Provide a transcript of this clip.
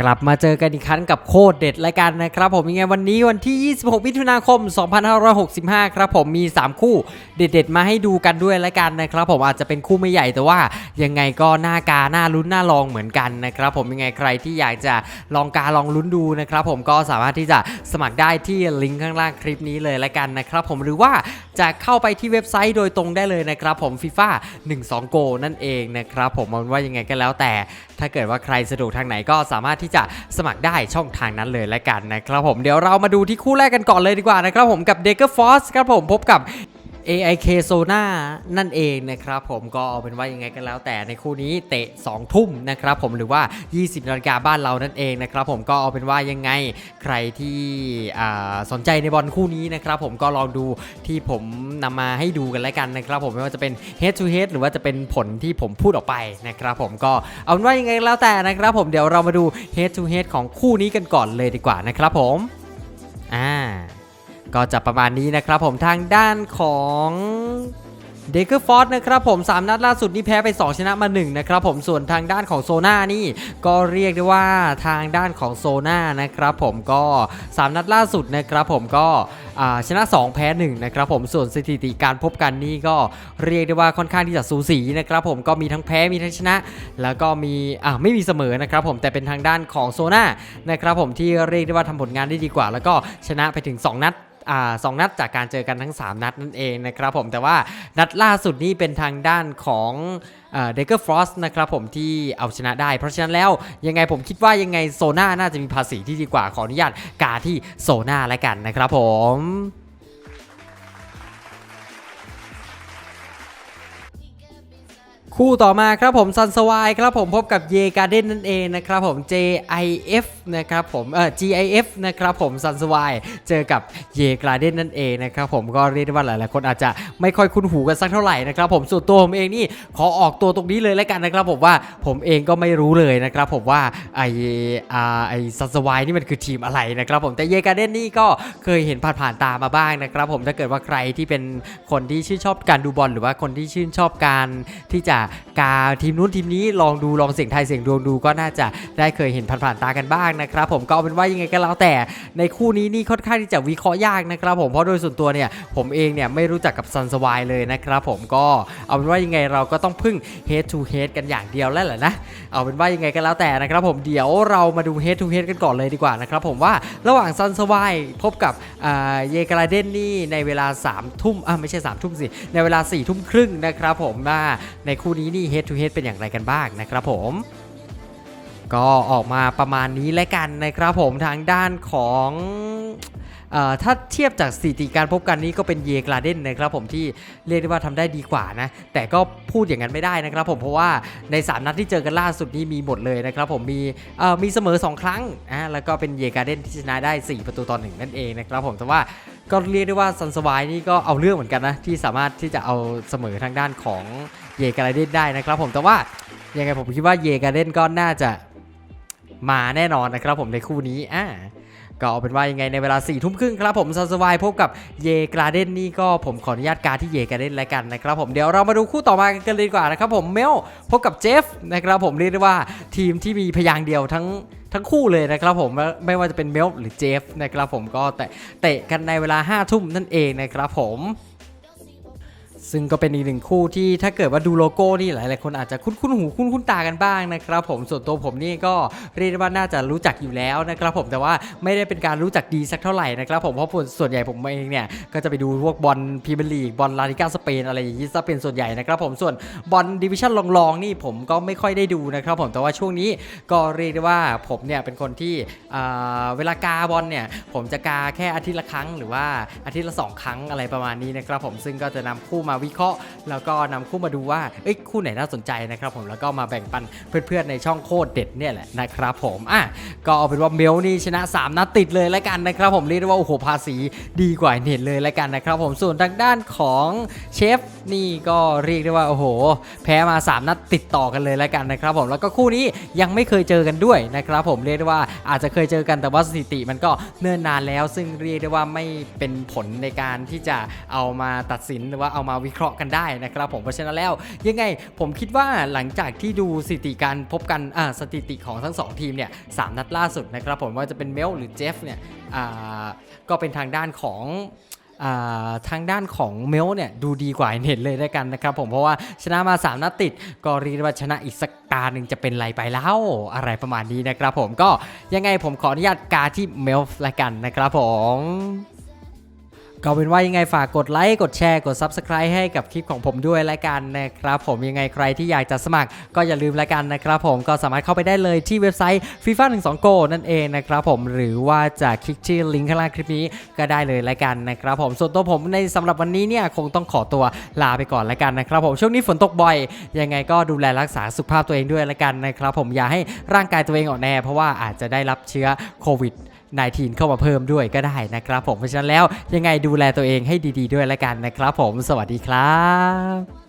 กลับมาเจอกันอีกครั้งกับโคตรเด็ดรายการนะครับผมยังไงวันนี้วันที่ 26 มิถุนายน2565 ครับผมมี 3 คู่เด็ด ๆ มาให้ดูกันด้วยรายการนะครับผมอาจจะเป็นคู่ไม่ใหญ่แต่ว่ายังไงก็หน้ากาหน้าลุ้นหน้าลองเหมือนกันนะครับผมยังไงใครที่อยากจะลองกาลองลุ้นดูนะครับผมก็สามารถที่จะสมัครได้ที่ลิงก์ข้างล่างคลิปนี้เลยรายการนะครับผมหรือว่าจะเข้าไปที่เว็บไซต์โดยตรงได้เลยนะครับผม FIFA 12 Go นั่นเองนะครับผมมันว่ายังไงก็แล้วแต่ ถ้าเกิดว่าใครสะดวกทางไหนก็สามารถที่จะสมัครได้ช่องทางนั้นเลยและกันนะครับผมเดี๋ยวเรามาดูที่คู่แรกกันก่อนเลยดีกว่านะครับผมกับ d e c k e r Force ครับผมพบกับ AIK Sona นั่นเองนะครับผมก็เอาเป็นว่ายังไงกันแล้ว แต่ในคู่นี้เตะ 2 ทุ่มนะครับผมหรือว่า 20นาฬิกาบ้านเรานั่นเองนะครับผมก็เอาเป็นว่ายังไงใครที่สนใจในบอลคู่นี้นะครับผมก็ลองดูที่ผมนำมาให้ดูกันแล้วกันนะครับผมไม่ว่าจะเป็น head to head หรือว่าจะเป็นผลที่ผมพูดออกไปนะครับผมก็เอาเป็นว่ายังไงก็แล้วแต่นะครับผมเดี๋ยวเรามาดู head to head ของคู่นี้กันก่อนเลยดีกว่านะครับผมอ่า ก็จะประมาณนี้นะครับผมทางด้านของเดกเกอร์ฟอร์นะครับผม 3 นัดล่าสุดนี่แพ้ไป 2 ชนะมา 1 นะครับผมส่วนทางด้านของโซนานี่ก็เรียกได้ว่าทางด้านของโซนานะครับผมก็ 3 นัดล่าสุดนะครับผมก็ชนะ 2 แพ้ 1 นะครับผมส่วนสถิติการพบกันนี่ก็เรียกได้ว่าค่อนข้างที่จะสูสีนะครับผมก็มีทั้งแพ้มีทั้งชนะ แล้วก็มีอ่าไม่มีเสมอนะครับผมแต่เป็นทางด้านของโซนานะครับผมที่เรียกได้ว่าทำผลงานได้ดีกว่า แล้วก็ชนะไปถึง 2 นัด สองนัดจากการเจอกันทั้ง 3 นัดนั่นเองนะครับผมแต่ว่านัดล่าสุดนี่เป็นทางด้านของเดกเกอร์ฟรอสนะครับผมที่เอาชนะได้ เพราะฉะนั้นแล้วยังไงผมคิดว่ายังไงโซน่าน่าจะมีภาษีที่ดีกว่าขออนุญาตกาที่โซน่าแล้วกันนะครับผม คู่ต่อมาครับผมซันสวายครับผมพบกับเยการ์เด้นนั่นเองนะครับผม JIF นะครับผมเอ่อ GIF นะครับผมซันสวายเจอกับเยการ์เด้นนั่นเองนะครับผมก็เรียกได้ว่าหลายๆคนอาจจะไม่ค่อยคุ้นหูกันสักเท่าไหร่นะครับผมส่วนตัวผมเองนี่ขอออกตัวตรงนี้เลยแล้วกันนะครับผมว่าผมเองก็ไม่รู้เลยนะครับผมว่าไออ่าไอซันสวายนี่มันคือทีมอะไรนะครับผมแต่เยการ์เด้นนี่ก็เคยเห็นผ่านๆตามาบ้างนะครับผมถ้าเกิดว่าใครที่เป็นคนที่ชื่นชอบการดูบอลหรือว่าคนที่ชื่นชอบการที่จะกาทีมนู้นทีมนี้ลองดูลองเสียงไทยเสียงดวงดูก็น่าจะได้เคยเห็นผ่านๆตากันบ้างนะครับผมก็เอาเป็นว่ายังไงก็แล้วแต่ในคู่นี้นี่ค่อนข้างที่จะวิเคราะห์ยากนะครับผมเพราะโดยส่วนตัวเนี่ยผมเองเนี่ยไม่รู้จักกับซันสวายเลยนะครับผมก็เอาเป็นว่ายังไงเราก็ต้องพึ่ง head to head กันอย่างเดียวแล้วแหละนะเอาเป็นว่ายังไงก็แล้วแต่นะครับผมเดี๋ยวเรามาดู head to head กันก่อนเลยดีกว่านะครับผมว่าระหว่างซันสวายพบกับเยกราเดนนี่ในเวลา3ทุ่มอะไม่ใช่3ทุ่มสิในเวลา4ทุ่มครึ่งนะครับผมว่าในคู่นี้นี่ head to head เป็นอย่างไรกันบ้างนะครับผม ก็ออกมาประมาณนี้แล้วกันนะครับผมทางด้านของออถ้าเทียบจากสถิติการพบกันนี้ก็เป็นเยกราเดนนะครับผมที่เรียกได้ว่าทำได้ดีกว่านะ แต่ก็พูดอย่างนั้นไม่ได้นะครับผมเพราะว่าใน 3 นัดที่เจอกันล่าสุดนี้มีหมดเลยนะครับผมมีมีเสมอ 2 ครั้งอะแล้วก็เป็นเยกราเดนที่ชนะได้ 4 ประตูต่อหนึ่งนั่นเองนะครับผมแต่ว่า ก็เรียกได้ว่าซันสวายนี่ก็เอาเรื่องเหมือนกันนะ ที่สามารถที่จะเอาเสมอทางด้านของเยกราเดนได้นะครับผมแต่ว่ายังไงผมคิดว่าเยการเด้นก็น่าจะมาแน่นอนนะครับผมในคู่นี้อ่าก็เอาเป็นว่ายังไงในเวลา4ี่ทุ่มครึ่งครับผมซันสวายพบกับเยการ์เด้นนี่ก็ผมขออนุญาตการที่เยการ์เด้นแล้วกันนะครับผมเดี๋ยวเรามาดูคู่ต่อมากันเลยดีกว่านะครับผมเมลพบกับเจฟนะครับผมเรียกได้ว่าทีมที่มีพยางค์เดียวทั้ง ทั้งคู่เลยนะครับผมไม่ว่าจะเป็นเมลหรือเจฟนะครับผมก็แต่เตะกันในเวลา5้าทุ่มนั่นเองนะครับผม ซึ่งก็เป็นอีกหนึ่งคู่ที่ถ้าเกิดว่าดูโลโก้นี่หลายๆคนอาจจะคุ้นๆหูคุ้นๆตากันบ้างนะครับผมส่วนตัวผมนี่ก็เรียกได้ว่าน่าจะรู้จักอยู่แล้วนะครับผมแต่ว่าไม่ได้เป็นการรู้จักดีสักเท่าไหร่นะครับผมเพราะส่วนใหญ่ผมเองเนี่ยก็จะไปดูพวกบอลพรีเมียร์ลีกบอลลาลิก้าสเปนอะไรอย่างนี้ซะเป็นส่วนใหญ่นะครับผมส่วนบอลดิวิชั่นรองๆนี่ผมก็ไม่ค่อยได้ดูนะครับผมแต่ว่าช่วงนี้ก็เรียกได้ว่าผมเนี่ยเป็นคนที่เวลากาบอลเนี่ยผมจะกาแค่อาทิตย์ละครั้งหรือว่าอาทิตย์ละสองครั้งอะไรประมาณนี้นะครับผมซึ่งก็จะนำคู่มาวิเคราะห์ แล้วก็นำคู่มาดูว่าเอ้ยคู่ไหนน่าสนใจนะครับผมแล้วก็มาแบ่งปันเพื่อนๆในช่องโคตรเด็ดเนี่ยแหละนะครับผมอะก็เอาเป็นว่าเมลนี่ชนะ 3 นัดติดเลยแล้วกันนะครับผมเรียกได้ว่าโอ้โหภาษีดีกว่าเน็ตเลยแล้วกันนะครับผมส่วนทางด้านของเชฟ นี่ก็เรียกได้ว่าโอ้โห แพ้มา 3 นัดติดต่อกันเลยแล้วกันนะครับผมแล้วก็คู่นี้ยังไม่เคยเจอกันด้วยนะครับผมเรียกได้ว่าอาจจะเคยเจอกันแต่ว่าสถิติมันก็เนิ่นนานแล้ว ซึ่งเรียกได้ว่าไม่เป็นผลในการที่จะเอามาตัดสินหรือว่าเอามาวิเคราะห์กันได้นะครับผมเพราะฉะนั้นแล้วยังไงผมคิดว่าหลังจากที่ดูสถิติการพบกันอ่าสถิติของทั้งสองทีมเนี่ยสามนัดล่าสุดนะครับผมว่าจะเป็นเมลหรือเจฟเนี่ยอ่าก็เป็นทางด้านของ ทางด้านของเมลเนี่ยดูดีกว่าเน็ตเลยด้วยกันนะครับผมเพราะว่าชนะมา 3นัดติด ก็รียกได้ว่าชนะอีกสักตาหนึ่งจะเป็นไรไปแล้วอะไรประมาณนี้นะครับผมก็ยังไงผมขออนุญาตกาที่เมลละกันนะครับผม ก็เป็นว่ายังไงฝากกดไลค์กดแชร์กด Subscribe ให้กับคลิปของผมด้วยละกันนะครับผมยังไงใครที่อยากจะสมัครก็อย่าลืมละกันนะครับผมก็สามารถเข้าไปได้เลยที่เว็บไซต์ FIFA 12 Go นั่นเองนะครับผมหรือว่าจะคลิกที่ลิงก์ข้างล่างคลิปนี้ก็ได้เลยละกันนะครับผมส่วนตัวผมในสำหรับวันนี้เนี่ยคงต้องขอตัวลาไปก่อนละกันนะครับผมช่วงนี้ฝนตกบ่อย ยังไงก็ดูแลรักษาสุขภาพตัวเองด้วยละกันนะครับผมอย่าให้ร่างกายตัวเองอ่อนแอเพราะว่าอาจจะได้รับเชื้อโควิด 19 เข้ามาเพิ่มด้วยก็ได้นะครับผมเพราะฉะนั้นแล้วยังไงดูแลตัวเองให้ดี ๆ ด้วยละกันนะครับผมสวัสดีครับ